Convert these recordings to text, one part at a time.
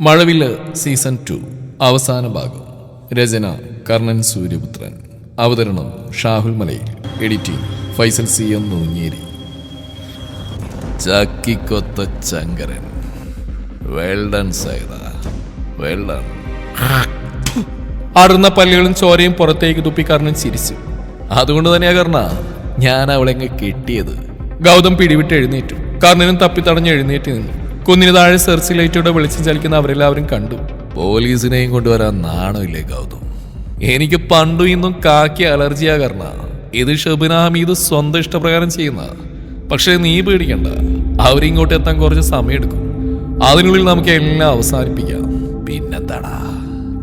മഴവില്ല് season two അവസാന ഭാഗം. രചന കർണൻ സൂര്യപുത്രൻ. അവതരണം ഷാഹുൽ മലയിൽ. Editing Faisal C M Noonjeri. ചക്കിക്കൊത്ത Chankaran. Well done Saitha well done അറുന്ന പല്ലുകളും ചോരയും പുറത്തേക്ക് തുപ്പി കർണൻ ചിരിച്ചു. അതുകൊണ്ട് തന്നെയാ കർണ ഞാൻ അവളെങ്ങ് കിട്ടിയത്. ഗൗതം പിടിവിട്ട് എഴുന്നേറ്റു. കർണനും തപ്പിത്തടഞ്ഞ് എഴുന്നേറ്റ് നിന്നു. കുന്നിന് താഴെ സെർച്ച് ലൈറ്റോടെ വെളിച്ചം ചലിക്കുന്ന അവരെല്ലാവരും കണ്ടു. പോലീസിനെയും കൊണ്ടുവരാൻ നാണമില്ലേ ഗൗതം? എനിക്ക് പണ്ടു ഇന്നും കാക്കി അലർജിയാ കാരണ ഇത് ഷബിന ഇത് സ്വന്തം ഇഷ്ടപ്രകാരം ചെയ്യുന്ന. പക്ഷേ നീ പേടിക്കണ്ട. അവരിങ്ങോട്ട് എത്താൻ കുറച്ച് സമയമെടുക്കും. അതിനുള്ളിൽ നമുക്ക് എല്ലാം അവസാനിപ്പിക്കാം. പിന്നെന്താടാ?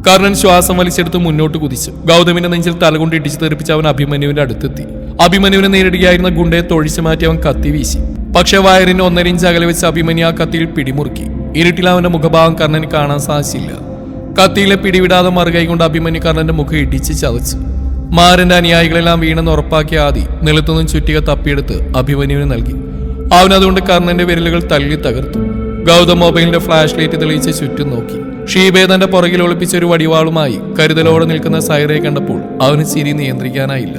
കർണൻ ശ്വാസം വലിച്ചെടുത്ത് മുന്നോട്ട് കുതിച്ചു. ഗൗതമിന്റെ നെഞ്ചിൽ തലകൊണ്ട് ഇടിച്ചു തെറിപ്പിച്ച് അവൻ അഭിമന്യുവിന്റെ അടുത്തെത്തി. അഭിമന്യുവിനെ നേരിടുകയായിരുന്ന ഗുണ്ടയെ തൊഴിച്ചു മാറ്റി അവൻ കത്തി വീശി. പക്ഷെ വയറിന് ഒന്നരഞ്ച് അകലെ വെച്ച് അഭിമന്യു ആ കത്തിയിൽ പിടിമുറുക്കി. ഇരുട്ടിൽ അവന്റെ മുഖഭാവം കർണന് കാണാൻ സാധിച്ചില്ല. കത്തിയിലെ പിടിവിടാതെ മറുകൈ കൊണ്ട് അഭിമന്യു കർണന്റെ മുഖം ഇടിച്ച് ചതച്ചു. മാരന്റെ അനുയായികളെല്ലാം വീണെന്ന് ഉറപ്പാക്കിയ ആദി നിലത്തുനിന്നും ചുറ്റിക തപ്പിയെടുത്ത് അഭിമന്യുവിന് നൽകി. അവൻ അതുകൊണ്ട് കർണന്റെ വിരലുകൾ തള്ളി തകർത്തു. ഗൗതം മൊബൈലിന്റെ ഫ്ലാഷ് ലൈറ്റ് തെളിയിച്ച് ചുറ്റും നോക്കി. ഷീബെ തന്റെ പുറകിൽ ഒളിപ്പിച്ച ഒരു വടിവാളുമായി കരുതലോടെ നിൽക്കുന്ന സൈറയെ കണ്ടപ്പോൾ അവന് ചിരി നിയന്ത്രിക്കാനായില്ല.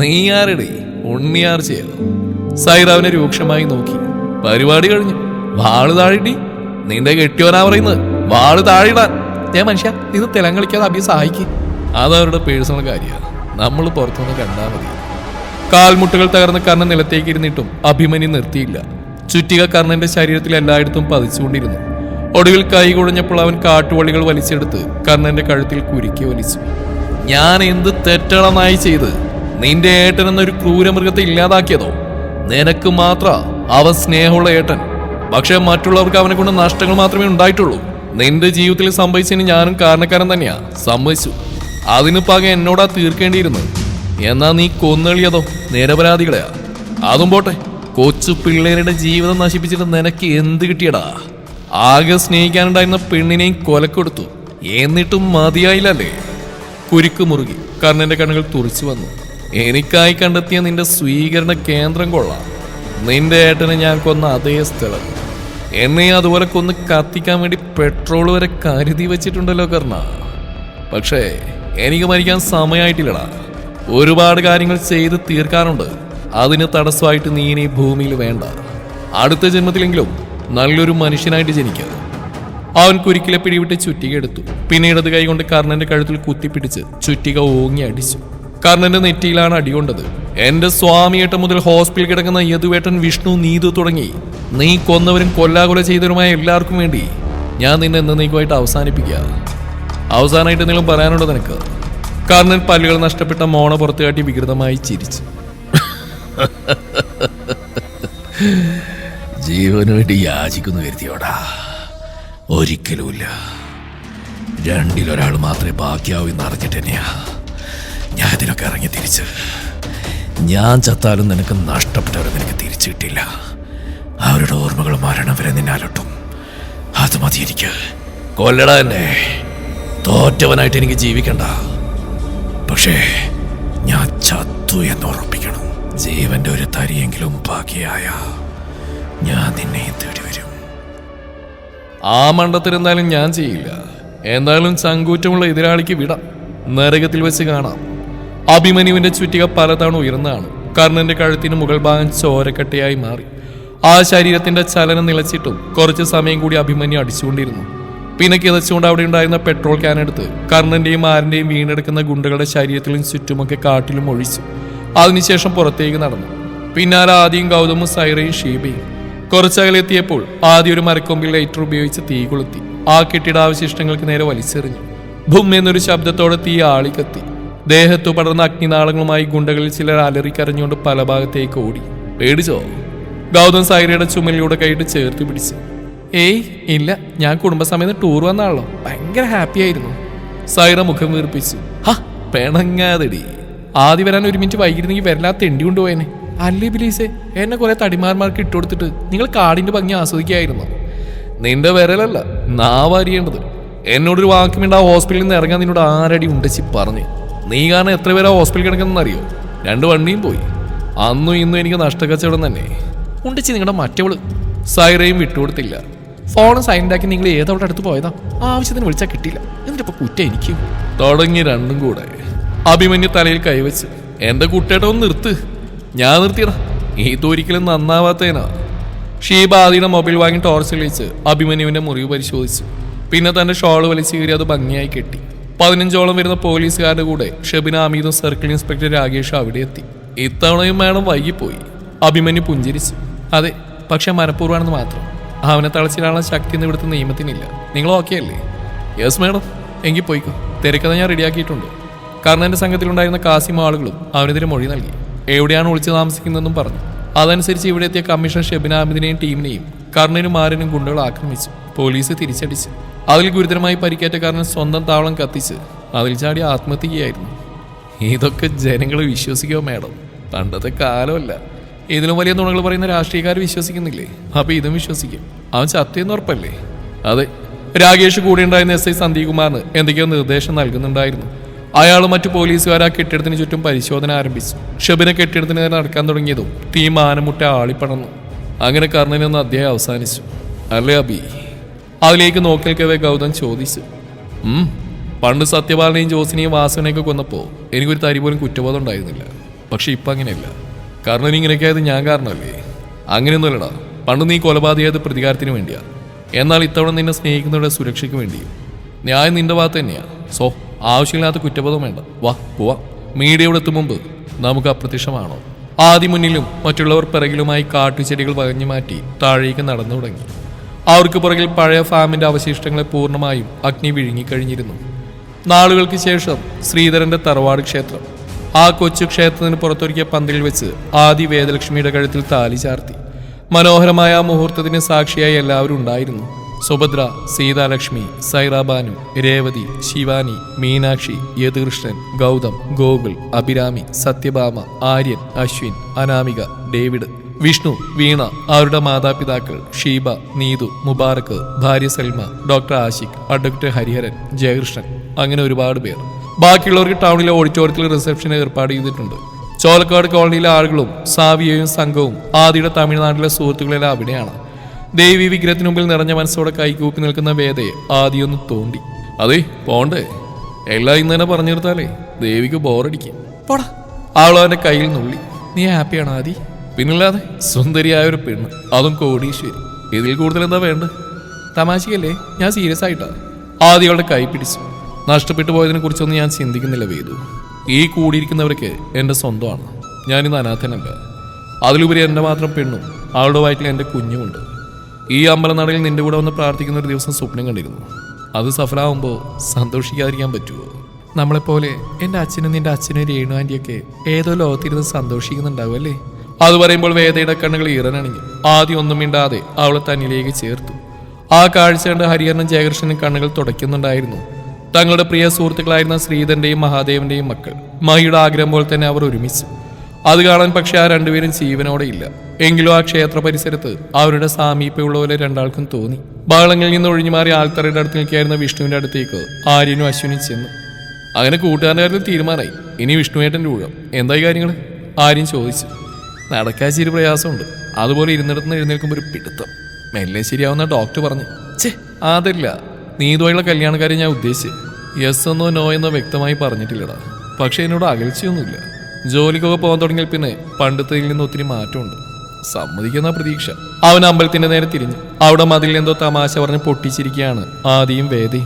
നെയ്യാറിടേ ഉണ്ണിയാർ ചെയ്യോ സൈറ അവനെ രൂക്ഷമായി നോക്കി. പരിപാടി കഴിഞ്ഞു. വാൾ താഴിടി നിന്റെ കെട്ടിയോനാ പറയുന്നത്. വാൾ താഴിടാൻ ഞാൻ മനുഷ്യ ഇത് തിലം അഭി സഹായിക്കും. അതവരുടെ പേഴ്സണൽ കാര്യമാണ്. നമ്മൾ പുറത്തുനിന്ന് കണ്ടാൽ മതി. കാൽമുട്ടുകൾ തകർന്ന് കർണൻ നിലത്തേക്ക് ഇരുന്നിട്ടും അഭിമന്യു നിർത്തിയില്ല. ചുറ്റിക കർണന്റെ ശരീരത്തിൽ എല്ലായിടത്തും പതിച്ചുകൊണ്ടിരുന്നു. ഒടുവിൽ കൈ കുഴഞ്ഞപ്പോൾ അവൻ കാട്ടുവള്ളികൾ വലിച്ചെടുത്ത് കർണന്റെ കഴുത്തിൽ കുരുക്കി വലിച്ചു. ഞാൻ എന്ത് തെറ്റളമായി ചെയ്ത് നിന്റെ ഏട്ടൻ എന്നൊരു ക്രൂരമൃഗത്തെ ഇല്ലാതാക്കിയതോ? നിനക്ക് മാത്ര അവൻ സ്നേഹമുള്ള ഏട്ടൻ. പക്ഷെ മറ്റുള്ളവർക്ക് അവനെ കൊണ്ട് നഷ്ടങ്ങൾ മാത്രമേ ഉണ്ടായിട്ടുള്ളൂ. നിന്റെ ജീവിതത്തിൽ സംഭവിച്ചതിന് ഞാനും കാരണക്കാരൻ തന്നെയാ. സമ്മതിച്ചു അതിന് പക എന്നോടാ തീർക്കേണ്ടിയിരുന്നു എന്നാ നീ കൊന്നെളിയതോ നിരപരാധികളെയാ. അതും പോട്ടെ. കൊച്ചു പിള്ളേരുടെ ജീവിതം നശിപ്പിച്ചിട്ട് നിനക്ക് എന്ത് കിട്ടിയടാ? ആകെ സ്നേഹിക്കാനുണ്ടായിരുന്ന പെണ്ണിനെയും കൊലക്കൊടുത്തു. എന്നിട്ടും മതിയായില്ലല്ലേ? കുരുക്ക് മുറുകി കർണന്റെ കണ്ണുകൾ തുറിച്ചു വന്നു. എനിക്കായി കണ്ടെത്തിയ നിന്റെ സ്വീകരണ കേന്ദ്രം കൊള്ളാം. നിന്റെ ഏട്ടനെ ഞാൻ കൊന്ന അതേ സ്ഥലം. എന്നെ അതുപോലെ കൊന്ന് കത്തിക്കാൻ വേണ്ടി പെട്രോൾ വരെ കരുതി വെച്ചിട്ടുണ്ടല്ലോ കർണ. പക്ഷേ എനിക്ക് മരിക്കാൻ സമയമായിട്ടില്ലടാ ഒരുപാട് കാര്യങ്ങൾ ചെയ്ത് തീർക്കാറുണ്ട് അതിന് തടസ്സമായിട്ട് നീ ഇനി ഭൂമിയിൽ വേണ്ട. അടുത്ത ജന്മത്തിലെങ്കിലും നല്ലൊരു മനുഷ്യനായിട്ട് ജനിക്കുക അവൻ കുരുക്കിലെ പിടിവിട്ട് ചുറ്റിക എടുത്തു. പിന്നീട് അത് കൈകൊണ്ട് കർണന്റെ കഴുത്തിൽ കുത്തിപ്പിടിച്ച് ചുറ്റിക ഓങ്ങി അടിച്ചു. കർണന്റെ നെറ്റിയിലാണ് അടികൊണ്ടത്. എന്റെ സ്വാമിയേട്ട മുതൽ ഹോസ്പിറ്റലിൽ കിടക്കുന്ന യദുവേട്ടൻ വിഷ്ണു നീതു തുടങ്ങി. നീ കൊന്നവരും കൊല്ലാകൊല ചെയ്തവരുമായ എല്ലാവർക്കും വേണ്ടി ഞാൻ നിന്നെ എന്നേക്കുമായിട്ട് അവസാനിപ്പിക്കുക അവസാനമായിട്ട് എന്തെങ്കിലും പറയാനുണ്ടോ നിനക്ക്? കർണൻ പല്ലുകൾ നഷ്ടപ്പെട്ട മോണ പുറത്തു കാട്ടി വികൃതമായി ചിരിച്ചു. ജീവന് വേണ്ടി യാചിക്കുന്നു കരുതിയോടാ. ഒരിക്കലുമില്ല. രണ്ടിലൊരാൾ മാത്രമേ ബാക്കിയാവൂ എന്ന് അറിഞ്ഞിട്ട് തന്നെയാ. ഞാൻ അതിലൊക്കെ ഇറങ്ങി തിരിച്ച്. ഞാൻ ചത്താലും നിനക്ക് നഷ്ടപ്പെട്ടവരെ നിനക്ക് തിരിച്ചു കിട്ടില്ല അവരുടെ ഓർമ്മകൾ മരണം വരെ നിന്നെ അലട്ടും അത് മതി എനിക്ക് കൊല്ലട എന്നെ. തോറ്റവനായിട്ട് എനിക്ക് ജീവിക്കണ്ട. പക്ഷേ ഞാൻ ചത്തു എന്ന് ഉറപ്പിക്കണം. ജീവന്റെ ഒരു തരിയെങ്കിലും ബാക്കിയായ ഞാൻ നിന്നെ തേടി വരും. ആ മണ്ടത്തിൽ എന്തായാലും ഞാൻ ചെയ്യില്ല. എന്തായാലും ചങ്കൂറ്റമുള്ള എതിരാളിക്ക് വിടാം. നരകത്തിൽ വെച്ച് കാണാം. അഭിമന്യുവിന്റെ ചുറ്റിക പലതവണ ഉയർന്നതാണ്. കർണന്റെ കഴുത്തിന് മുകൾ ഭാഗം ചോരക്കട്ടയായി മാറി. ആ ശരീരത്തിന്റെ ചലനം നിലച്ചിട്ടും കുറച്ച് സമയം കൂടി അഭിമന്യു അടിച്ചുകൊണ്ടിരുന്നു. പിന്നെ കിതച്ചുകൊണ്ട് അവിടെ ഉണ്ടായിരുന്ന പെട്രോൾ ക്യാൻ എടുത്ത് കർണന്റെയും ആരന്റെയും വീണെടുക്കുന്ന ഗുണ്ടകളുടെ ശരീരത്തിലും ചുറ്റുമൊക്കെ കാട്ടിലും ഒഴിച്ചു. അതിനുശേഷം പുറത്തേക്ക് നടന്നു. പിന്നാലെ ആദ്യം ഗൗതമും സൈറയും ഷീബയും. കുറച്ചകലെത്തിയപ്പോൾ ആദ്യം ഒരു മരക്കൊമ്പിൽ ലൈറ്റർ ഉപയോഗിച്ച് തീ കൊളുത്തി. ആ കെട്ടിടാവശിഷ്ടങ്ങൾക്ക് നേരെ വലിച്ചെറിഞ്ഞു. ഭൂം എന്നൊരു ശബ്ദത്തോടെ തീ ആളിക്കത്തി. ദേഹത്തു പടർന്ന അഗ്നിനാളങ്ങളുമായി ഗുണ്ടകളിൽ ചിലർ അലറിക്കരഞ്ഞുകൊണ്ട് പല ഭാഗത്തേക്ക് ഓടി. പേടിച്ചോ? ഗൗതം സാഗരയുടെ ചുമലിലൂടെ കൈയിട്ട് ചേർത്ത് പിടിച്ച്. ഏയ് ഇല്ല ഞാൻ കുടുംബസമേതം ടൂർ വന്നാണല്ലോ. ഭയങ്കര ഹാപ്പി ആയിരുന്നു. സൈറ മുഖം വീർപ്പിച്ചു. ഹാ പെണങ്ങാതെടി. ആദ്യം വരാൻ ഒരു മിനിറ്റ് വൈകിരുന്നെങ്കിൽ വരലാ തെണ്ടി കൊണ്ടുപോയനെ. അല്ലേ ബിലീസേ എന്നെ കുറെ തടിമാർമാർക്ക് ഇട്ടുകൊടുത്തിട്ട് നിങ്ങൾ കാടിന്റെ ഭംഗി ആസ്വദിക്കായിരുന്നു. നിന്റെ വിരലല്ല നാവറിയേണ്ടത് എന്നോടൊരു വാക്കുമിണ്ട് ആ ഹോസ്പിറ്റലിൽ നിന്ന് ഇറങ്ങാൻ നിന്നോട് ആരടി ഉണ്ടച്ചി പറഞ്ഞു. നീ കാരണം എത്ര പേരാ ഹോസ്പിറ്റലിൽ കിടക്കുന്ന അറിയോ? രണ്ട് വണ്ടിയും പോയി. അന്നും ഇന്നും എനിക്ക് നഷ്ടക്കച്ചവടം തന്നെ. ഉണ്ടിച്ച് നിങ്ങളുടെ മറ്റവൾ സൈറയും വിട്ടുകൊടുത്തില്ല. ഫോൺ സൈലന്റാക്കി നിങ്ങൾ ഏതവിടെ അടുത്ത് പോയതാ. ആവശ്യത്തിന് വിളിച്ചാൽ കിട്ടിയില്ല. എന്നിട്ട് ഇപ്പൊ കുറ്റ എനിക്ക്. തുടങ്ങി രണ്ടും കൂടെ. അഭിമന്യു തലയിൽ കൈവച്ച് എന്റെ കുട്ടിയുടെ ഒന്ന് നിർത്ത്. ഞാൻ നിർത്തിയടാ. ഇതൊരിക്കലും നന്നാവാത്തേനാ. ഷീബ ആദിയുടെ മൊബൈൽ വാങ്ങി ടോർച്ച് കളിച്ച് അഭിമന്യുവിന്റെ മുറിവ് പരിശോധിച്ചു. പിന്നെ തന്റെ ഷോൾ വലിച്ചു കീറി അത് ഭംഗിയായി കെട്ടി. പതിനഞ്ചോളം വരുന്ന പോലീസുകാരുടെ കൂടെ ഷെബിന അമീദും സർക്കിൾ ഇൻസ്പെക്ടർ രാകേഷ് അവിടെ എത്തി. ഇത്തവണയും മാഡം വൈകിപ്പോയി. അഭിമന്യു പുഞ്ചിരിച്ചു. അതെ പക്ഷെ മനഃപൂർവമാണെന്ന് മാത്രം. അവനെ തളച്ചിടാനുള്ള ശക്തി എന്ന് ഇവിടുത്തെ നിയമത്തിനില്ല. നിങ്ങൾ ഓക്കെ അല്ലേ? Yes madam. എങ്കിൽ പോയിക്കോ. തിരക്കഥ ഞാൻ റെഡിയാക്കിയിട്ടുണ്ട്. കാരണം എന്റെ സംഘത്തിലുണ്ടായിരുന്ന കാസിം ആളുകളും അവനെതിരെ മൊഴി നൽകി. എവിടെയാണ് ഒളിച്ചു താമസിക്കുന്നതെന്നും പറഞ്ഞു. അതനുസരിച്ച് ഇവിടെ എത്തിയ കമ്മീഷണർ ഷെബിൻ അഹമ്മദിനെയും ടീമിനെയും കർണനും ആരനും ഗുണ്ടകൾ ആക്രമിച്ചു പോലീസ് തിരിച്ചടിച്ചു. അതിൽ ഗുരുതരമായി പരിക്കേറ്റ കാരണം സ്വന്തം താവളം കത്തിച്ച് അതിൽ ചാടി ആത്മഹത്യയായിരുന്നു. ഇതൊക്കെ ജനങ്ങൾ വിശ്വസിക്കുമോ മേഡം? പണ്ടത്തെ കാലമല്ല. ഇതിലും വലിയ നുണകൾ പറയുന്ന രാഷ്ട്രീയക്കാർ വിശ്വസിക്കുന്നില്ലേ? അപ്പൊ ഇതും വിശ്വസിക്കും. അവൻ ചത്തിയെന്ന് ഉറപ്പല്ലേ? അതെ. രാകേഷ് കൂടെ ഉണ്ടായിരുന്ന എസ് ഐ സന്ദീപ് കുമാറിന് എന്തൊക്കെയോ നിർദ്ദേശം നൽകുന്നുണ്ടായിരുന്നു. അയാൾ മറ്റു പോലീസുകാർ ആ കെട്ടിടത്തിന് ചുറ്റും പരിശോധന ആരംഭിച്ചു. ഷബിനെ കെട്ടിടത്തിന് നേരെ നടക്കാൻ തുടങ്ങിയതും തീ മാനമുട്ട ആളിപ്പടന്നു അങ്ങനെ കർണനൊന്ന് അധ്യായം അവസാനിച്ചു. അല്ലേ അബി? അതിലേക്ക് നോക്കി നിൽക്കവേ ഗൗതം ചോദിച്ചു പണ്ട് സത്യപാലനെയും ജോസിനെയും വാസനെയൊക്കെ കൊന്നപ്പോൾ എനിക്കൊരു തരി പോലും കുറ്റബോധം ഉണ്ടായിരുന്നില്ല. പക്ഷെ ഇപ്പം അങ്ങനെയല്ല. കാരണം ഇങ്ങനെയൊക്കെ ആയത് ഞാൻ കാരണമല്ലേ? അങ്ങനെയൊന്നുമല്ലടാ. പണ്ട് നീ കൊലപാതകമായത് പ്രതികാരത്തിന് വേണ്ടിയാ. എന്നാൽ ഇത്തവണ നിന്നെ സ്നേഹിക്കുന്നവരുടെ സുരക്ഷയ്ക്ക് വേണ്ടിയും. ന്യായം നിന്റെ ഭാഗത്ത് തന്നെയാണ് സോ ആവശ്യമില്ലാത്ത കുറ്റബോധം വേണ്ട. വാ പോവാ. മീഡിയയുടെ എത്തും മുമ്പ് നമുക്ക് അപ്രത്യക്ഷമാണോ? ആദ്യ മുന്നിലും മറ്റുള്ളവർ പിറകിലുമായി കാട്ടുചെടികൾ വകഞ്ഞു മാറ്റി താഴേക്ക് നടന്നു തുടങ്ങി. അവർക്ക് പുറകിൽ പഴയ ഫാമിന്റെ അവശിഷ്ടങ്ങളെ പൂർണമായും അഗ്നി വിഴുങ്ങിക്കഴിഞ്ഞിരുന്നു നാളുകൾക്ക് ശേഷം ശ്രീധരന്റെ തറവാട് ക്ഷേത്രം ആ കൊച്ചു ക്ഷേത്രത്തിന് പുറത്തൊരുക്കിയ പന്തലിൽ വെച്ച് ആദി വേദലക്ഷ്മിയുടെ കഴുത്തിൽ താലി ചാർത്തി. മനോഹരമായ ആ മുഹൂർത്തത്തിന് സാക്ഷിയായി എല്ലാവരും ഉണ്ടായിരുന്നു. സുഭദ്ര സീതാലക്ഷ്മി സൈറാബാനു രേവതി ശിവാനി മീനാക്ഷി യതികൃഷ്ണൻ ഗൗതം ഗോകുൽ അഭിരാമി സത്യഭാമ ആര്യൻ അശ്വിൻ അനാമിക ഡേവിഡ് വിഷ്ണു വീണ അവരുടെ മാതാപിതാക്കൾ ഷീബ നീതു മുബാറക്ക് ഭാര്യ സൽമ ഡോക്ടർ ആഷിഖ് അഡ്വക്കേറ്റ് ഹരിഹരൻ ജയകൃഷ്ണൻ അങ്ങനെ ഒരുപാട് പേർ. ബാക്കിയുള്ളവർക്ക് ടൗണിലെ ഓഡിറ്റോറിയത്തിൽ റിസപ്ഷൻ ഏർപ്പാട് ചെയ്തിട്ടുണ്ട്. ചോലക്കാട് കോളനിയിലെ ആളുകളും സാവിയയും സംഘവും ആദിയുടെ തമിഴ്നാട്ടിലെ സുഹൃത്തുക്കളെല്ലാം അവിടെയാണ്. ദേവി വിഗ്രഹത്തിന് മുമ്പിൽ നിറഞ്ഞ മനസ്സോടെ കൈകൂപ്പി നിൽക്കുന്ന വേദയെ ആദ്യമൊന്ന് തോണ്ടി. അതെ പോണ്ടേ. എല്ലാം ഇന്ന് തന്നെ പറഞ്ഞു നിർത്താലേ ദേവിക്ക് ബോറടിക്കും പോടാ. അവളവന്റെ കയ്യിൽ നുള്ളി. നീ ഹാപ്പിയാണോ ആദി? പിന്നില്ലാതെ സുന്ദരിയായ ഒരു പെണ്ണ്. അതും കോടീശ്വരി. ഇതിൽ കൂടുതൽ എന്താ വേണ്ട തമാശയല്ലേ? ഞാൻ സീരിയസ് ആയിട്ടാ. അവളുടെ കൈ പിടിച്ചു. നഷ്ടപ്പെട്ടു പോയതിനെ കുറിച്ചൊന്നും ഞാൻ ചിന്തിക്കുന്നില്ല വേദു. ഈ കൂടിയിരിക്കുന്നവരൊക്കെ എന്റെ സ്വന്തമാണ്. ഞാനിന്ന് അനാഥനല്ല. അതിലുപരി എന്റെ മാത്രം പെണ്ണും അവളുടെ വയറ്റിൽ എന്റെ കുഞ്ഞുമുണ്ട്. ഈ അമ്പലനടയിൽ നിന്റെ കൂടെ വന്ന് പ്രാർത്ഥിക്കുന്ന ഒരു ദിവസം സ്വപ്നം കണ്ടിരുന്നു. അത് സഫലമാകുമ്പോൾ സന്തോഷിക്കാതിരിക്കാൻ പറ്റുമോ നമ്മളെപ്പോലെ എന്റെ അച്ഛനും നിന്റെ അച്ഛനും രേണു ആന്റിയൊക്കെ ഏതോ ലോകത്തിരുന്ന് സന്തോഷിക്കുന്നുണ്ടാവും അല്ലേ? അത് പറയുമ്പോൾ വേദയുടെ കണ്ണുകൾ ഇറനണിഞ്ഞു ആദ്യം ഒന്നും മിണ്ടാതെ അവളെ തന്നിലേക്ക് ചേർത്തു. ആ കാഴ്ച കണ്ട് ഹരിഹരനും ജയകൃഷ്ണനും കണ്ണുകൾ തുടയ്ക്കുന്നുണ്ടായിരുന്നു. തങ്ങളുടെ പ്രിയ സുഹൃത്തുക്കളായിരുന്ന ശ്രീധന്റെയും മഹാദേവന്റെയും മക്കൾ മഹിയുടെ ആഗ്രഹം പോലെ തന്നെ അവർ ഒരുമിച്ചു. അത് കാണാൻ പക്ഷെ ആ രണ്ടുപേരും ജീവനോടെ ഇല്ല. എങ്കിലും ആ ക്ഷേത്ര പരിസരത്ത് അവരുടെ സാമീപ്യമുള്ള പോലെ രണ്ടാൾക്കും തോന്നി. ബഹളങ്ങളിൽ നിന്ന് ഒഴിഞ്ഞു മാറി ആൾത്തറയുടെ അടുത്ത് നിൽക്കായിരുന്ന വിഷ്ണുവിന്റെ അടുത്തേക്ക് ആര്യനും അശ്വിനും ചെന്നു. അങ്ങനെ കൂട്ടുകാരന്റെ തീരുമാനമായി. ഇനി വിഷ്ണുവേട്ടന്റെ ഊഴം. എന്തായി കാര്യങ്ങൾ ആര്യൻ ചോദിച്ചു. നടക്കാൻ ശരി പ്രയാസമുണ്ട്. അതുപോലെ ഇരുന്നിടത്തുനിന്ന് എഴുന്നേൽക്കുമ്പോൾ ഒരു പിടുത്തം. മെല്ലെ ശരിയാവുന്ന ഡോക്ടർ പറഞ്ഞു ചേ അതല്ല. നീതുമായുള്ള കല്യാണക്കാരെ ഞാൻ ഉദ്ദേശിച്ചു. യെസ് എന്നോ നോ എന്നോ വ്യക്തമായി പറഞ്ഞിട്ടില്ലടാ. പക്ഷേ എന്നോട് അകൽച്ചയൊന്നുമില്ല. ജോലിക്കൊക്കെ പോകാൻ തുടങ്ങിയാൽ പിന്നെ പണ്ടത്തേതിൽ നിന്ന് ഒത്തിരി മാറ്റമുണ്ട്. സമ്മതിക്കുന്ന പ്രതീക്ഷ. അവൻ അമ്പലത്തിന്റെ നേരെ തിരിഞ്ഞു. അവിടെ മതിൽ എന്തോ തമാശ പറഞ്ഞ് പൊട്ടിച്ചിരിക്കുകയാണ് ആദിയും വേദി.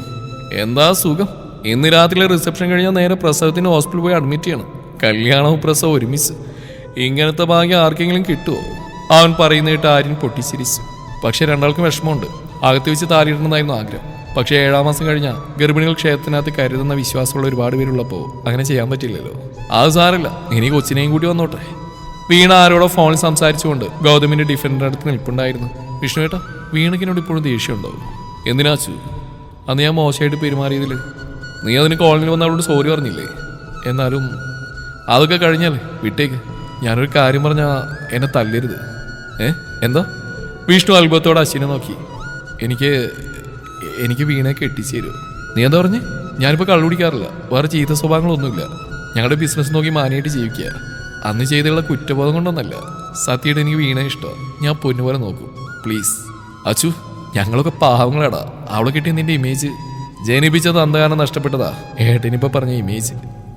എന്താ സുഖം? ഇന്ന് രാത്രിയിലെ റിസപ്ഷൻ കഴിഞ്ഞാൽ നേരെ പ്രസവത്തിന് ഹോസ്പിറ്റലിൽ പോയി അഡ്മിറ്റ് ചെയ്യണം. കല്യാണവും പ്രസവം ഒരുമിച്ച്. ഇങ്ങനത്തെ ഭാഗ്യം ആർക്കെങ്കിലും കിട്ടുമോ അവൻ പറയുന്നിട്ട് ആര്യൻ പൊട്ടിച്ചിരിച്ചു. പക്ഷെ രണ്ടാൾക്കും വിഷമമുണ്ട്. അകത്ത് വെച്ച് താലിയിടണമെന്നായിരുന്നു ആഗ്രഹം. പക്ഷേ ഏഴാം മാസം കഴിഞ്ഞാൽ ഗർഭിണികൾ ക്ഷേത്രത്തിനകത്ത് കരുതുന്ന വിശ്വാസമുള്ള ഒരുപാട് പേരുള്ളപ്പോൾ അങ്ങനെ ചെയ്യാൻ പറ്റില്ലല്ലോ. അത് സാറില്ല ഇനി കൊച്ചിനെയും കൂടി വന്നോട്ടെ. വീണ ആരോടോ ഫോണിൽ സംസാരിച്ചുകൊണ്ട് ഗൗതമിന്റെ ഡിഫൻഡർ അടുത്ത് നിൽപ്പുണ്ടായിരുന്നു. വിഷ്ണു ഏട്ടാ വീണക്കിനോട് ഇപ്പോഴും ദേഷ്യമുണ്ടോ? എന്തിനാച്ചു അന്ന് ഞാൻ മോശമായിട്ട് പെരുമാറിയതിൽ നീ അതിന് കോളനിയിൽ വന്ന സോറി പറഞ്ഞില്ലേ? എന്നാലും അതൊക്കെ കഴിഞ്ഞാലേ വിട്ടേക്ക്. ഞാനൊരു കാര്യം പറഞ്ഞാ എന്നെ തല്ലരുത്. ഏ? എന്താ? വിഷ്ണു അത്ഭുതത്തോടെ അശ്വിനെ നോക്കി. എനിക്ക് എനിക്ക് വീണെ കെട്ടിച്ചു തരുമോ നീ എന്താ പറഞ്ഞേ? ഞാനിപ്പോൾ കള്ളു കുടിക്കാറില്ല. വേറെ ചീത്ത സ്വഭാവങ്ങളൊന്നുമില്ല. ഞങ്ങളുടെ ബിസിനസ് നോക്കി മാനിയായിട്ട് ജീവിക്കുക. അന്ന് ചെയ്തുള്ള കുറ്റബോധം കൊണ്ടൊന്നല്ല. സത്യമായിട്ട് എനിക്ക് വീണ ഇഷ്ടമാണ് ഞാൻ പൊന്നുപോലെ നോക്കും. പ്ലീസ് അച്ചു ഞങ്ങളൊക്കെ പാവങ്ങളാടാ. അവളെ കിട്ടിയ നിന്റെ ഇമേജ് ജനിപ്പിച്ചത് അന്ധകാരം നഷ്ടപ്പെട്ടതാ. ഏട്ടനിപ്പോൾ പറഞ്ഞ ഇമേജ്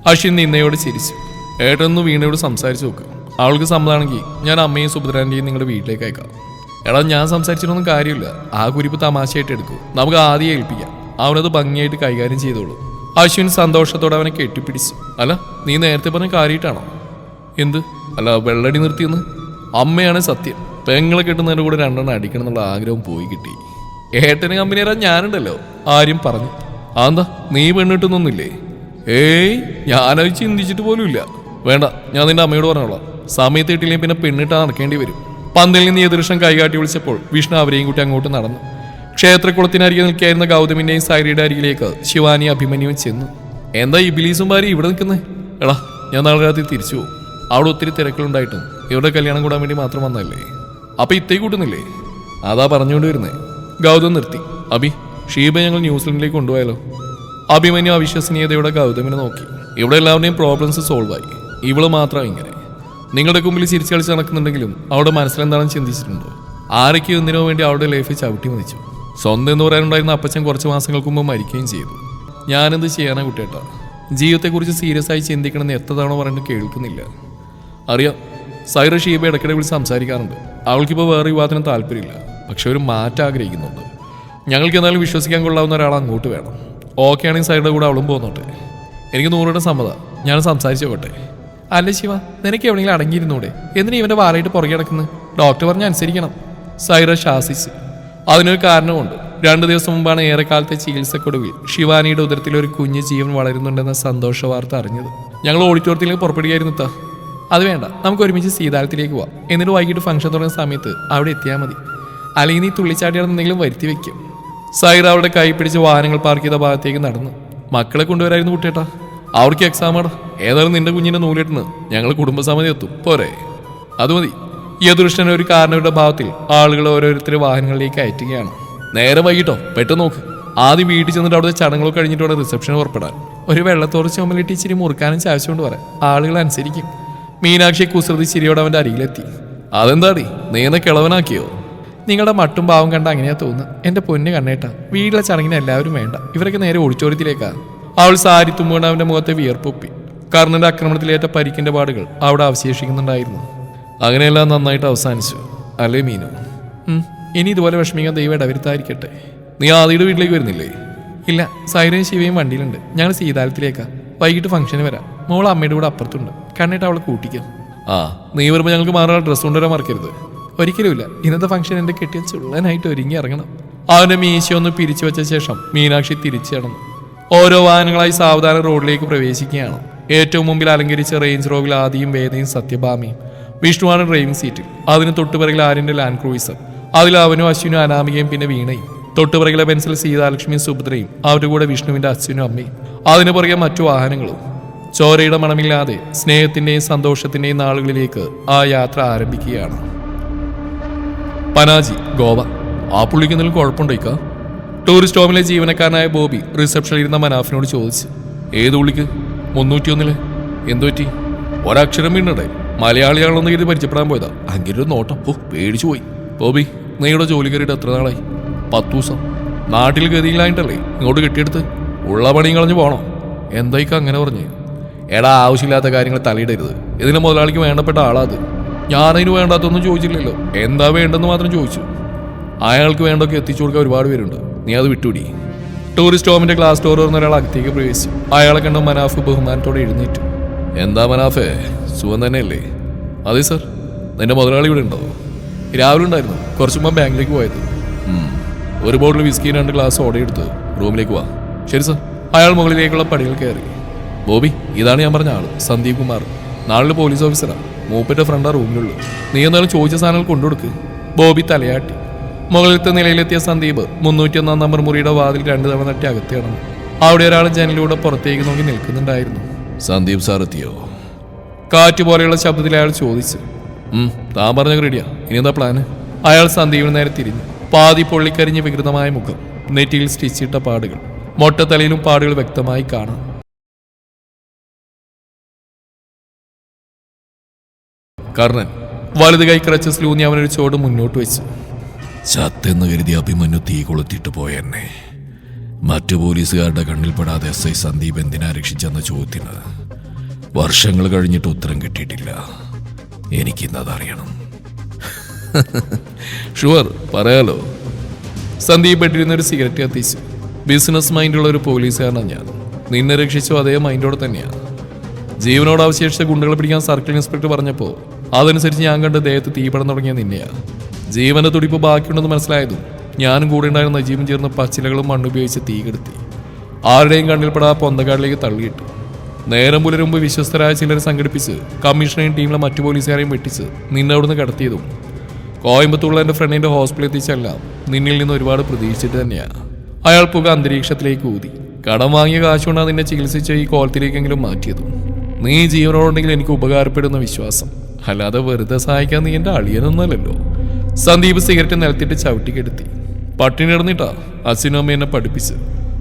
അശ്വിൻ നിന്നയോട് ചിരിച്ചു. ഏട്ടനൊന്ന് വീണയോട് സംസാരിച്ചു നോക്ക്. അവൾക്ക് സമ്മതാണെങ്കിൽ ഞാൻ അമ്മയും സുഭദ്രാന്റെയും നിങ്ങളുടെ വീട്ടിലേക്ക് അയക്കാം. എടാ ഞാൻ സംസാരിച്ചിട്ടൊന്നും കാര്യമില്ല. ആ കുരിപ്പ് തമാശയായിട്ട് എടുക്കൂ. നമുക്ക് ആദ്യം ഏൽപ്പിക്കാം. അവനത് ഭംഗിയായിട്ട് കൈകാര്യം ചെയ്തോളൂ. അശ്വിൻ സന്തോഷത്തോടെ അവനെ കെട്ടിപ്പിടിച്ചു. അല്ല നീ നേരത്തെ പറഞ്ഞ കാര്യമായിട്ടാണോ? എന്ത്? അല്ല വെള്ളടി നിർത്തിയെന്ന്? അമ്മയാണ് സത്യം. പെങ്ങളെ കിട്ടുന്നതിന്റെ കൂടെ രണ്ടെണ്ണം അടിക്കണം എന്നുള്ള ആഗ്രഹം പോയി കിട്ടി. ഏട്ടന് കമ്പനി തരാൻ ഞാനുണ്ടല്ലോ? ആരും പറഞ്ഞു. ആന്താ നീ പെണ്ണിട്ടൊന്നുമില്ലേ? ഏയ് ഞാനത് ചിന്തിച്ചിട്ട് പോലും ഇല്ല വേണ്ട ഞാൻ നിന്റെ അമ്മയോട് പറഞ്ഞോളാം. സമയത്ത് കിട്ടിയില്ലെങ്കിൽ പിന്നെ പെണ്ണിട്ടാ നടക്കേണ്ടി വരും. പന്തിൽ നിന്ന് എതിർഷം കൈകാട്ടി വിളിച്ചപ്പോൾ വിഷ്ണു അവരെയും കൂട്ടി അങ്ങോട്ട് നടന്നു. ക്ഷേത്രക്കുളത്തിനരികെ നിൽക്കായിരുന്ന ഗൗതമിന്റെയും സാരിയുടെ അരികിലേക്ക് ശിവാനി അഭിമന്യുവും ചെന്നു. എന്താ ഇബിലീസും ഭാര്യ ഇവിടെ നിൽക്കുന്നേ? എടാ ഞാൻ നാളെ രാത്രി തിരിച്ചു പോകും. അവിടെ ഒത്തിരി തിരക്കുകളുണ്ടായിട്ടും ഇവിടെ കല്യാണം കൂടാൻ വേണ്ടി മാത്രം വന്നല്ലേ അപ്പൊ ഇത്തേ കൂട്ടുന്നില്ലേ? അതാ പറഞ്ഞുകൊണ്ട് വരുന്നേ. ഗൗതം നിർത്തി. അഭി ഷീബ ഞങ്ങൾ ന്യൂസിലൻഡിലേക്ക് കൊണ്ടുപോയാലോ? അഭിമന്യു അവിശ്വസനീയതയുടെ ഗൗതമിനെ നോക്കി. ഇവിടെ എല്ലാവരുടെയും പ്രോബ്ലംസ് സോൾവ് ആയി. ഇവൾ മാത്രം ഇങ്ങനെ. നിങ്ങളുടെ മുമ്പിൽ ചിരിച്ചു കളിച്ച് നടക്കുന്നുണ്ടെങ്കിലും അവിടെ മനസ്സിലെന്താണെന്ന് ചിന്തിച്ചിട്ടുണ്ടോ? ആരൊക്കെയോ എന്തിനോ വേണ്ടി അവരുടെ ലൈഫിൽ ചവിട്ടി മതിച്ചു സ്വന്തം എന്ന് പറയാനുണ്ടായിരുന്ന അപ്പച്ചൻ കുറച്ച് മാസങ്ങൾക്ക് മുമ്പ് മരിക്കുകയും ചെയ്തു. ഞാനെന്ത് ചെയ്യാനാ കുട്ടിയേട്ടാ? ജീവിതത്തെക്കുറിച്ച് സീരിയസ് ആയി ചിന്തിക്കണമെന്ന് എത്ര തവണ പറഞ്ഞിട്ട് കേൾക്കുന്നില്ല. അറിയാം സൈറ ഷീബ ഇടയ്ക്കിടെ വിളിച്ച് സംസാരിക്കാറുണ്ട്. അവൾക്കിപ്പോൾ വേറെ വിവാഹത്തിന് താല്പര്യമില്ല. പക്ഷെ ഒരു മാറ്റം ആഗ്രഹിക്കുന്നുണ്ട്. ഞങ്ങൾക്ക് എന്നാലും വിശ്വസിക്കാൻ കൊള്ളാവുന്ന ഒരാൾ അങ്ങോട്ട് വേണം. ഓക്കെ ആണെങ്കിൽ സൈഡയുടെ കൂടെ അവളും പോകുന്നുണ്ട് എനിക്ക് നൂറുടെ സമ്മതം. ഞാൻ സംസാരിച്ചോട്ടെ അല്ല ശിവ? നിനക്ക് എവിടെയെങ്കിലും അടങ്ങിയിരുന്നൂടെ? എന്തിനാ ഇവന്റെ വാലായിട്ട് പുറകെ കിടക്കുന്നു? ഡോക്ടർ പറഞ്ഞ അനുസരിക്കണം. സൈറ ശാസിച്ചു അതിനൊരു കാരണമുണ്ട് രണ്ടു ദിവസം മുമ്പാണ് ഏറെക്കാലത്തെ ചികിത്സക്കൊടുവിൽ ശിവാനിയുടെ ഉദരത്തിൽ ഒരു കുഞ്ഞ് ജീവൻ വളരുന്നുണ്ടെന്ന സന്തോഷ വാർത്ത അറിഞ്ഞത്. ഞങ്ങൾ ഓഡിറ്റോറിയത്തിലേക്ക് പുറപ്പെടുകയായിരുന്നു താ അത് വേണ്ട. നമുക്ക് ഒരുമിച്ച് സീതാരത്തിലേക്ക് പോവാം. എന്നിട്ട് വൈകിട്ട് ഫംഗ്ഷൻ തുടങ്ങുന്ന സമയത്ത് അവിടെ എത്തിയാൽ മതി. അല്ലെങ്കിൽ നീ തുള്ളിച്ചാട്ടിയാണ് എന്തെങ്കിലും വരുത്തി വെക്കും. സൈറ അവിടെ കൈ പിടിച്ച് വാഹനങ്ങൾ പാർക്ക് ചെയ്ത ഭാഗത്തേക്ക് നടന്നു. മക്കളെ കൊണ്ടുവരായിരുന്നു കുട്ടിയേട്ടാ. അവർക്ക് എക്സാമാണ് ഏതായാലും നിന്റെ കുഞ്ഞിന്റെ നൂലിട്ടിന് ഞങ്ങൾ കുടുംബസമിതി എത്തും. പോരെ. അത് മതി. ഈ അദൃഷ്ടന ഒരു കാരണവരുടെ ഭാവത്തിൽ ആളുകൾ ഓരോരുത്തരെ വാഹനങ്ങളിലേക്ക് അയറ്റുകയാണ്. നേരെ വൈകിട്ടോ? പെട്ടെന്ന് നോക്ക്. ആദ്യം വീട്ടിൽ ചെന്നിട്ട് അവിടുത്തെ ചടങ്ങുകൾ കഴിഞ്ഞിട്ട് റിസപ്ഷൻ റിസപ്ഷന് പുറപ്പെടാൻ. ഒരു വെള്ളത്തോട് ചുമലിട്ട് ഇച്ചിരി മുറുക്കാനും ചായച്ചുകൊണ്ട് പറയാം ആളുകൾ അനുസരിക്കും. മീനാക്ഷി കുസൃതി ചിരിയോടെ അവന്റെ അരികിലെത്തി. അതെന്താടി? നീ എന്നെ കിളവനാക്കിയോ? നിങ്ങളുടെ മട്ടും പാവം കണ്ട അങ്ങനെയാ തോന്നുന്നത്. എന്റെ പൊന്ന് കണ്ണേട്ട. വീട്ടിലെ ചടങ്ങിന് എല്ലാവരും വേണ്ട. ഇവരൊക്കെ നേരെ ഓഡിറ്റോറിയത്തിലേക്കാ. അവൾ സാരി തുമ്മുകൊണ്ട് അവന്റെ മുഖത്തെ വിയർപ്പൊപ്പി. കർണന്റെ ആക്രമണത്തിലേറ്റ പരിക്കിന്റെ പാടുകൾ അവിടെ അവശേഷിക്കുന്നുണ്ടായിരുന്നു. അങ്ങനെയെല്ലാം നന്നായിട്ട് അവസാനിച്ചു. അല്ലേ മീനു? ഇനി ഇതുപോലെ വിഷമിക്കാൻ ദൈവം ഇടവരുത്തായിരിക്കട്ടെ നീ ആദിയുടെ വീട്ടിലേക്ക് വരുന്നില്ലേ? ഇല്ല സൈറയും ശിവയും വണ്ടിയിലുണ്ട്. ഞങ്ങൾ സീതാലത്തിലേക്കാ വൈകിട്ട് ഫംഗ്ഷന് വരാം. മോൾ അമ്മയുടെ കൂടെ അപ്പുറത്തുണ്ട്. കണ്ണിട്ട് അവളെ കൂട്ടിക്കാം. ആ നീ വരുമ്പോൾ ഞങ്ങൾക്ക് മാറാൻ ഡ്രസ്സ് കൊണ്ടുവരാൻ മറക്കരുത്. ഒരിക്കലുമില്ല. ഇന്നത്തെ ഫംഗ്ഷൻ എന്റെ കെട്ടിയ ചുള്ളനായിട്ട് ഒരുങ്ങി ഇറങ്ങണം. അവന്റെ ഒന്ന് പിരിച്ചു വെച്ച ശേഷം മീനാക്ഷി തിരിച്ചു കിടന്നു ഓരോ വാഹനങ്ങളായി സാവധാനം റോഡിലേക്ക് പ്രവേശിക്കുകയാണ്. ഏറ്റവും മുമ്പിൽ അലങ്കരിച്ച റേഞ്ച് റോവിൽ ആദിയും വേദയും സത്യഭാമിയും. വിഷ്ണുവാണ് ഡ്രൈവിംഗ് സീറ്റിൽ അതിന് തൊട്ടുപിറകിൽ ആര്യന്റെ ലാൻഡ് ക്രൂയിസർ അതിൽ അവനും അശ്വിനും അനാമികയും പിന്നെ വീണയും. തൊട്ടുപിറകിലെ ബെൻസിൽ സീതാലക്ഷ്മിയും സുഭദ്രയും അവരുടെ കൂടെ വിഷ്ണുവിന്റെ അച്ഛനും അമ്മയും. അതിനു പുറകെ മറ്റു വാഹനങ്ങളും. ചോരയുടെ മണമില്ലാതെ സ്നേഹത്തിന്റെയും സന്തോഷത്തിന്റെയും നാളുകളിലേക്ക് ആ യാത്ര ആരംഭിക്കുകയാണ്. പനാജി ഗോവ. ആ പുള്ളിക്ക് എന്തെങ്കിലും ടൂറിസ്റ്റ് ഹോമിലെ ജീവനക്കാരനായ ബോബി റിസപ്ഷനിൽ ഇരുന്ന മനാഫിനോട് ചോദിച്ചു ഏത് ഉള്ളിക്ക്? മുന്നൂറ്റിയൊന്നിൽ? എന്തുപറ്റി ഒരക്ഷരം വീണ്ടേ മലയാളിയാണെന്ന് കരുതി പരിചയപ്പെടാൻ പോയതാ. അങ്ങനെ ഒരു നോട്ടം. ഓ പേടിച്ചു പോയി. ബോബി നീയുടെ ജോലി കയറിയിട്ട് എത്ര നാളായി? പത്ത് ദിവസം. നാട്ടിൽ ഗതിയിലായിട്ടല്ലേ? ഇങ്ങോട്ട് കെട്ടിയെടുത്ത് ഉള്ള പണി കളഞ്ഞു പോകണം എന്തായിക്ക അങ്ങനെ പറഞ്ഞു? എടാ ആവശ്യമില്ലാത്ത കാര്യങ്ങൾ തലയിടരുത്. ഇതിന് മുതലാളിക്ക് വേണ്ടപ്പെട്ട ആളാത് ഞാനതിന് വേണ്ടാത്തൊന്നും ചോദിച്ചില്ലല്ലോ. എന്താ വേണ്ടെന്ന് മാത്രം ചോദിച്ചു. അയാൾക്ക് വേണ്ടൊക്കെ എത്തിച്ചു കൊടുക്കാൻ ഒരുപാട് പേരുണ്ട്. നീ അത് വിട്ടുപിടി ടൂറിസ്റ്റ് ഹോമിന്റെ ഗ്ലാസ് ഡോർ തുറന്ന ഒരാൾ അകത്തേക്ക് പ്രവേശിച്ചു. അയാളെ കണ്ട മനാഫ് ബഹുമാനത്തോടെ എഴുന്നേറ്റു. എന്താ മനാഫേ? സുഖം തന്നെയല്ലേ? അതെ സർ. നിന്റെ മുതലാളി ഇവിടെ ഉണ്ടോ? രാവിലെ ഉണ്ടായിരുന്നു. കുറച്ച് മുമ്പ് ബാങ്കിലേക്ക് പോയത്. ഒരു ബോട്ടിൽ വിസ്കി രണ്ട് ഗ്ലാസ് ഓർഡർ എടുത്ത് റൂമിലേക്ക് വാ. ശരി സർ. അയാൾ മുകളിലേക്കുള്ള പടികൾ കയറി. ബോബി ഇതാണ് ഞാൻ പറഞ്ഞ ആൾ സന്ദീപ് കുമാർ. നാളിലെ പോലീസ് ഓഫീസറാ. മൂപ്പന്റെ ഫ്രണ്ടാ റൂമിലുള്ളൂ നീ എന്നാലും ചോദിച്ച സാധനങ്ങൾ കൊണ്ടുകൊടുക്ക്. ബോബി തലയാട്ടി. മുകളിലത്തെ നിലയിലെത്തിയ സന്ദീപ് മുന്നൂറ്റി ഒന്നാം നമ്പർ മുറിയുടെ വാതിൽ രണ്ടു തവണ തട്ടി അകത്ത് അവിടെ ഒരാൾ ജനലിലൂടെ പുറത്തേക്ക് നോക്കി നിൽക്കുന്നുണ്ടായിരുന്നു. സന്ദീപ് സാർ എത്തിയോ? കാറ്റ് പോലെയുള്ള ശബ്ദത്തിൽ അയാൾ ചോദിച്ചു. താൻ പറഞ്ഞ റെഡിയാ ഇനി എന്താ പ്ലാന് അയാൾ സന്ദീപിന് നേരെ തിരിഞ്ഞു. പാതി പൊള്ളിക്കരിഞ്ഞ് വികൃതമായ മുഖം നെറ്റിയിൽ സ്റ്റിച്ചിട്ട പാടുകൾ മൊട്ടത്തലയിലും പാടുകൾ വ്യക്തമായി കാണാം. കർണൻ. വലത് കൈ ക്രച്ചസിലൂന്നി അവനൊരു ചോട് മുന്നോട്ട് വെച്ചു. ചത്തെന്ന് കരുതി അഭിമന്യു തീ കൊളുത്തിട്ട് പോയെന്നെ. മറ്റു പോലീസുകാരുടെ കണ്ണിൽപ്പെടാതെ എസ് ഐ സന്ദീപ് എന്തിനാ രക്ഷിച്ചെന്ന ചോദ്യത്തിന് വർഷങ്ങൾ കഴിഞ്ഞിട്ട് ഉത്തരം കിട്ടിയിട്ടില്ല. എനിക്കിന്നതറിയണം. ഷുവർ പറയാലോ. സന്ദീപ് പെട്ടിരുന്ന ഒരു സിഗരറ്റ് കത്തിച്ചു. ബിസിനസ് മൈൻഡുള്ള ഒരു പോലീസുകാരനാണ് ഞാൻ. നിന്നെ രക്ഷിച്ചോ അതേ മൈൻഡോടെ തന്നെയാണ് ജീവനോട് അവശേഷിച്ച ഗുണ്ടകളെ പിടിക്കാൻ സർക്കിൾ ഇൻസ്പെക്ടർ പറഞ്ഞപ്പോൾ അതനുസരിച്ച് ഞാൻ കണ്ട് ദേഹത്ത് തീപടം തുടങ്ങിയ നിന്നെയാ. ജീവന്റെ തുടിപ്പ് ബാക്കിയുണ്ടെന്ന് മനസ്സിലായതും ഞാനും കൂടെ ഉണ്ടായിരുന്ന ജീവൻ ചേർന്ന് പച്ചിലകളും മണ്ണുപയോഗിച്ച് തീ കെടുത്തി. ആരുടെയും കണ്ണിൽപ്പെടാ പൊന്തക്കാടിലേക്ക് തള്ളിയിട്ടു. നേരം പുലരുമ്പ് വിശ്വസ്തരായ ചിലരെ സംഘടിപ്പിച്ച് കമ്മീഷണറേയും ടീമിലെ മറ്റു പോലീസുകാരെയും വെട്ടിച്ച് നിന്നെ അവിടുന്ന് കടത്തിയതും. കോയമ്പത്തൂരിലെ എന്റെ ഫ്രണ്ടിന്റെ ഹോസ്പിറ്റലിൽ എത്തിച്ചെല്ലാം നിന്നിൽ നിന്ന് ഒരുപാട് പ്രതീക്ഷിച്ചിട്ട് തന്നെയാണ് അയാൾ പുക അന്തരീക്ഷത്തിലേക്ക് ഊതി. കടം വാങ്ങിയ കാശുകൊണ്ടാണ് നിന്നെ ചികിത്സിച്ച് ഈ കോലത്തിലേക്കെങ്കിലും മാറ്റിയതും. നീ ജീവനോടുണ്ടെങ്കിൽ എനിക്ക് ഉപകാരപ്പെടുന്ന വിശ്വാസം. അല്ലാതെ വെറുതെ സഹായിക്കാൻ നീ എന്റെ അളിയനൊന്നല്ലല്ലോ സന്ദീപ് സിഗരറ്റ് നിലത്തിട്ട് ചവിട്ടിക്കെടുത്തി പട്ടിണി കിടന്നിട്ടാ അച്ഛനും എന്നെ പഠിപ്പിച്ച്.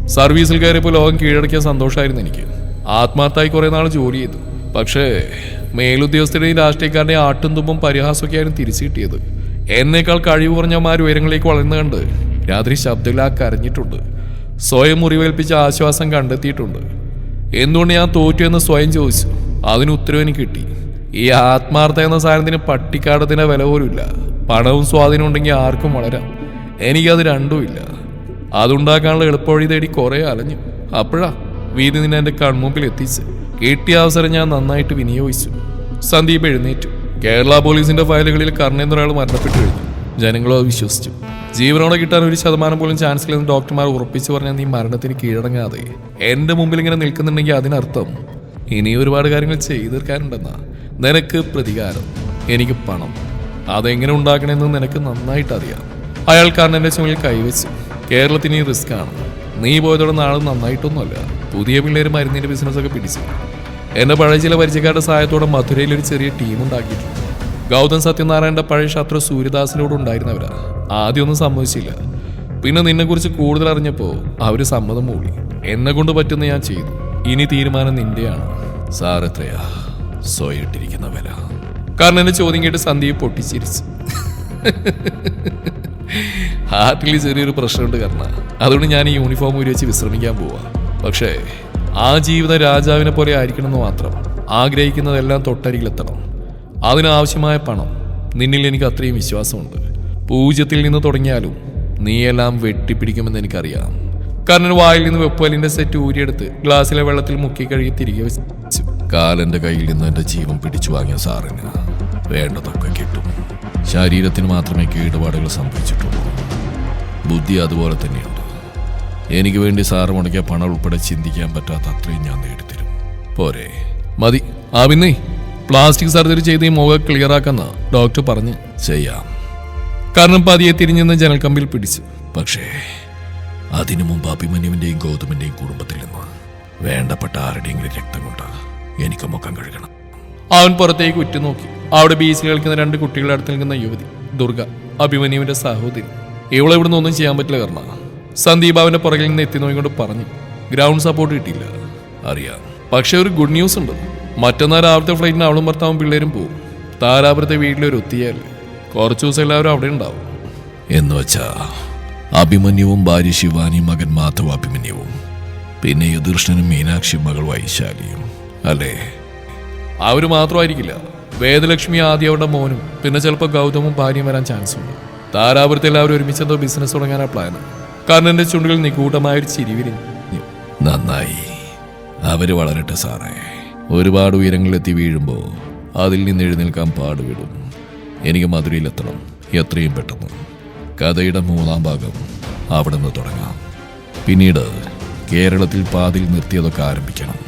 സർവീസിൽ കയറിയപ്പോൾ ലോകം കീഴടക്കിയ സന്തോഷമായിരുന്നു എനിക്ക്. ആത്മാർത്ഥമായി കുറെ നാൾ ജോലി ചെയ്തു. പക്ഷേ മേലുദ്യോഗസ്ഥരുടെയും രാഷ്ട്രീയക്കാരുടെയും ആട്ടും തുമ്പും പരിഹാസമൊക്കെയായിരുന്നു തിരിച്ചു കിട്ടിയത്. എന്നേക്കാൾ കഴിവ് കുറഞ്ഞമാർ ഉയരങ്ങളിലേക്ക് വളർന്നു കണ്ട് രാത്രി ശബ്ദമില്ലാ കരഞ്ഞിട്ടുണ്ട്. സ്വയം മുറിവേൽപ്പിച്ച ആശ്വാസം കണ്ടെത്തിയിട്ടുണ്ട്. എന്തുകൊണ്ട് ഞാൻ തോറ്റു എന്ന് സ്വയം ചോദിച്ചു. അതിന് ഉത്തരവ് എനിക്ക് കിട്ടി. ഈ ആത്മാർത്ഥ എന്ന സാധനത്തിന് പട്ടിക്കാടത്തിന്റെ വില പോലുമില്ല. പണവും സ്വാധീനം ഉണ്ടെങ്കിൽ ആർക്കും വളരാം. എനിക്കത് രണ്ടുമില്ല അതുണ്ടാക്കാനുള്ള എളുപ്പവഴി തേടി കുറെ അലഞ്ഞു. അപ്പോഴാ വീതി നിന്നെ എന്റെ കൺമുമ്പിൽ എത്തിച്ച് കിട്ടിയ അവസരം ഞാൻ നന്നായിട്ട് വിനിയോഗിച്ചു. സന്ദീപ് എഴുന്നേറ്റു. കേരള പോലീസിന്റെ ഫയലുകളിൽ കർണേന്ദ്ര ആൾ മരണപ്പെട്ടു കഴിഞ്ഞു. ജനങ്ങളോ അത് വിശ്വസിച്ചു. ജീവനോടെ കിട്ടാൻ ഒരു ശതമാനം പോലും ചാൻസ് ഇല്ലെന്ന് ഡോക്ടർമാർ ഉറപ്പിച്ചു പറഞ്ഞാൽ നീ മരണത്തിന് കീഴടങ്ങാതെ. എന്റെ മുമ്പിൽ ഇങ്ങനെ നിൽക്കുന്നുണ്ടെങ്കിൽ അതിനർത്ഥം ഇനി ഒരുപാട് കാര്യങ്ങൾ ചെയ്തു തീർക്കാനുണ്ടെന്നാ നിനക്ക് പ്രതികാരം എനിക്ക് പണം. അതെങ്ങനെ ഉണ്ടാക്കണമെന്ന് നിനക്ക് നന്നായിട്ട് അറിയാം. അയാൾ കർണന്റെ ചുമലിൽ കൈവച്ചു. കേരളത്തിന് ഈ റിസ്ക് ആണ്. നീ പോയതോടെ നാളെ നന്നായിട്ടൊന്നുമല്ല. പുതിയ പിള്ളേർ മരുന്നിന്റെ ബിസിനസ്സൊക്കെ പിടിച്ചു. എന്റെ പഴയ ചില പരിചയക്കാരുടെ സഹായത്തോടെ മധുരയിൽ ഒരു ചെറിയ ടീം ഉണ്ടാക്കിയിട്ടുണ്ട്. ഗൗതം സത്യനാരായണന്റെ പഴയ ശത്രു സൂര്യദാസിനോട് ഉണ്ടായിരുന്നവരാ. ആദ്യമൊന്നും സമ്മതിച്ചില്ല. പിന്നെ നിന്നെക്കുറിച്ച് കൂടുതൽ അറിഞ്ഞപ്പോൾ അവർ സമ്മതം മൂടി. എന്നെ കൊണ്ട് പറ്റുന്ന ഞാൻ ചെയ്തു. ഇനി തീരുമാനം നിന്റെയാണ്. സാർ എത്രയാ കാരണം എന്നെ ചോദ്യം കേട്ട് സന്ധ്യ പൊട്ടിച്ചിരിച്ചു. ഹാർട്ടിൽ ചെറിയൊരു പ്രശ്നമുണ്ട് കാരണം അതുകൊണ്ട് ഞാൻ ഈ യൂണിഫോം ഊരി വിശ്രമിക്കാൻ പോവാ. പക്ഷേ ആ ജീവിതം രാജാവിനെ പോലെ ആയിരിക്കണം എന്ന് മാത്രം ആഗ്രഹിക്കുന്നതെല്ലാം തൊട്ടരികിലെത്തണം അതിനാവശ്യമായ പണം നിന്നിൽ എനിക്ക് അത്രയും വിശ്വാസമുണ്ട്. പൂജ്യത്തിൽ നിന്ന് തുടങ്ങിയാലും നീയെല്ലാം വെട്ടിപ്പിടിക്കുമെന്ന് എനിക്കറിയാം. കാരണം വായിൽ നിന്ന് വെപ്പലിന്റെ സെറ്റ് ഊരിയെടുത്ത് ഗ്ലാസ്സിലെ വെള്ളത്തിൽ മുക്കി കഴുകി തിരികെ വെച്ചു. കാലന്റെ കയ്യിൽ നിന്ന് എന്റെ ജീവൻ പിടിച്ചു വാങ്ങിയ സാറിന് വേണ്ടതൊക്കെ കിട്ടും. ശരീരത്തിന് മാത്രമേ കേടുപാടുകൾ സംഭവിച്ചിട്ടുള്ളൂ. ബുദ്ധി അതുപോലെ തന്നെയുണ്ട്. എനിക്ക് വേണ്ടി സാറ് മുടക്കിയ പണം ഉൾപ്പെടെ ചിന്തിക്കാൻ പറ്റാത്ത അത്രയും ഞാൻ നേടിത്തരും. പോരെ. മതി. ആ പിന്നെ. പ്ലാസ്റ്റിക് സർജറി ചെയ്ത് ഈ മുഖം ക്ലിയർ ആക്കുന്ന ഡോക്ടർ പറഞ്ഞ്. ചെയ്യാം. കാരണം പതിയെ തിരിഞ്ഞെന്ന് ജനൽക്കമ്പിൽ പിടിച്ചു. പക്ഷേ അതിനു മുമ്പ് അഭിമന്യുവിന്റെയും ഗൗതമിന്റെയും കുടുംബത്തിൽ നിന്ന് വേണ്ടപ്പെട്ട ആരുടെയെങ്കിലും രക്തം കൊണ്ട്. എനിക്ക് മുഖം കഴുകണം. അവൻ പുറത്തേക്ക് ഉറ്റുനോക്കി. അവിടെ ബീച്ചിൽ കളിക്കുന്ന രണ്ട് കുട്ടികളുടെ അടുത്ത് നിൽക്കുന്ന യുവതി ദുർഗ അഭിമന്യുവിന്റെ സഹോദരി. ഇവളെ ഇവിടുന്ന് ഒന്നും ചെയ്യാൻ പറ്റില്ല കർണ. സന്ദീപ് അവന്റെ പുറകിൽ നിന്ന് എത്തി നോക്കിക്കൊണ്ട് പറഞ്ഞു ഗ്രൗണ്ട് സപ്പോർട്ട് കിട്ടിയില്ല. അറിയാം. പക്ഷെ ഒരു ഗുഡ് ന്യൂസ് ഉണ്ട്. മറ്റന്നാൾ രാവിലത്തെ ഫ്ലൈറ്റിന് അവളും ഭർത്താവും പിള്ളേരും പോകും താരാപുരത്തെ വീട്ടിലൊരു ഒത്തിയാൽ കുറച്ച് ദിവസം എല്ലാവരും അവിടെ ഉണ്ടാവും. എന്ന് വെച്ചാ അഭിമന്യുവും ഭാര്യ ശിവാനി മകൻ മാധവ് അഭിമന്യുവും പിന്നെ യുധിഷ്ണനും മീനാക്ഷി മകൾ വൈശാലിയും. അല്ലേ? അവർ മാത്രമായിരിക്കില്ല. വേദലക്ഷ്മി ആദ്യം അവരുടെ മോനും പിന്നെ ചിലപ്പോൾ ഗൗതമും ഭാര്യയും വരാൻ ചാൻസ് ഉണ്ട്. താരാപുരത്ത് എല്ലാവരും ഒരുമിച്ച് എന്തോ ബിസിനസ് തുടങ്ങാനാണ് പ്ലാൻ കർണന്റെ ചുണ്ടുകളിൽ നിഗൂഢമായ ഒരു ചിരി നന്നായി. അവർ വളരട്ടെ സാറേ. ഒരുപാട് ഉയരങ്ങളിലെത്തി വീഴുമ്പോൾ അതിൽ നിന്ന് എഴുന്നേൽക്കാൻ പാടുവിടും എനിക്ക് മധുരയിലെത്തണം. എത്രയും പെട്ടെന്ന്. കഥയുടെ മൂന്നാം ഭാഗം അവിടെ നിന്ന് തുടങ്ങാം. പിന്നീട് കേരളത്തിൽ പാതിൽ നിർത്തിയതൊക്കെ ആരംഭിക്കണം.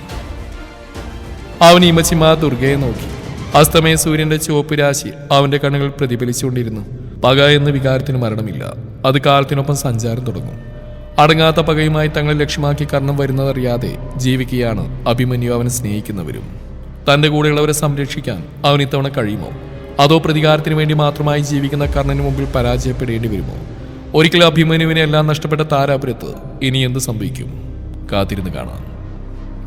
അവൻ ഇമച്ചിമാ ദുർഗയെ നോക്കി. അസ്തമയ സൂര്യന്റെ ചുവപ്പ് രാശി അവന്റെ കണ്ണുകൾ പ്രതിഫലിച്ചുകൊണ്ടിരുന്നു. പക എന്ന വികാരത്തിന് മരണമില്ല. അത് കാലത്തിനൊപ്പം സഞ്ചാരം തുടങ്ങും. അടങ്ങാത്ത പകയുമായി തങ്ങളെ ലക്ഷ്യമാക്കി കർണം വരുന്നതറിയാതെ ജീവിക്കുകയാണ് അഭിമന്യു അവനെ സ്നേഹിക്കുന്നവരും. തന്റെ കൂടെയുള്ളവരെ സംരക്ഷിക്കാൻ അവൻ ഇത്തവണ കഴിയുമോ? അതോ പ്രതികാരത്തിന് വേണ്ടി മാത്രമായി ജീവിക്കുന്ന കർണന് മുമ്പിൽ പരാജയപ്പെടേണ്ടി വരുമോ? ഒരിക്കലും അഭിമന്യുവിനെ എല്ലാം നഷ്ടപ്പെട്ട താരാപുരത്ത് ഇനി എന്ത് സംഭവിക്കും? കാത്തിരുന്ന് കാണാം.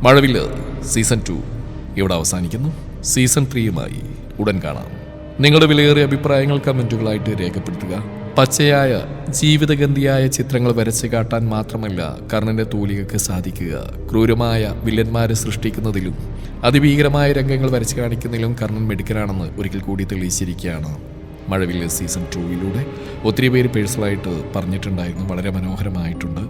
മഴവില്ല് സീസൺ ടു. ഇവിടെ അവസാനിക്കുന്നു. സീസൺ ത്രീയുമായി ഉടൻ കാണാം. നിങ്ങളുടെ വിലയേറിയ അഭിപ്രായങ്ങൾ കമന്റുകളായിട്ട് രേഖപ്പെടുത്തുക. പച്ചയായ ജീവിതഗന്ധിയായ ചിത്രങ്ങൾ വരച്ചു കാട്ടാൻ മാത്രമല്ല കർണന്റെ തൂലികക്ക് സാധിക്കുക. ക്രൂരമായ വില്ലന്മാരെ സൃഷ്ടിക്കുന്നതിലും അതിഭീകരമായ രംഗങ്ങൾ വരച്ചു കാണിക്കുന്നതിലും കർണൻ മെടുക്കനാണെന്ന് ഒരിക്കൽ കൂടി തെളിയിച്ചിരിക്കുകയാണ്. മഴവില്ല് സീസൺ ടൂവിലൂടെ. ഒത്തിരി പേര് പേഴ്സണലായിട്ട് പറഞ്ഞിട്ടുണ്ടായിരുന്നു വളരെ മനോഹരമായിട്ടുണ്ട്.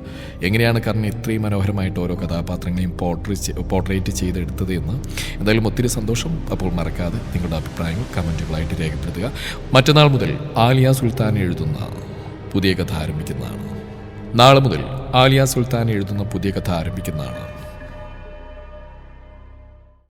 എങ്ങനെയാണ് കർണൻ ഇത്രയും മനോഹരമായിട്ട് ഓരോ കഥാപാത്രങ്ങളെയും പോർട്രേറ്റ് പോർട്രേറ്റ് ചെയ്തെടുത്തത് എന്ന്. എന്തായാലും ഒത്തിരി സന്തോഷം അപ്പോൾ മറക്കാതെ നിങ്ങളുടെ അഭിപ്രായങ്ങൾ കമന്റുകളായിട്ട് രേഖപ്പെടുത്തുക. മറ്റന്നാൾ മുതൽ ആലിയ സുൽത്താൻ എഴുതുന്ന പുതിയ കഥ ആരംഭിക്കുന്നതാണ്. നാളെ മുതൽ ആലിയ സുൽത്താൻ എഴുതുന്ന പുതിയ കഥ ആരംഭിക്കുന്നതാണ്.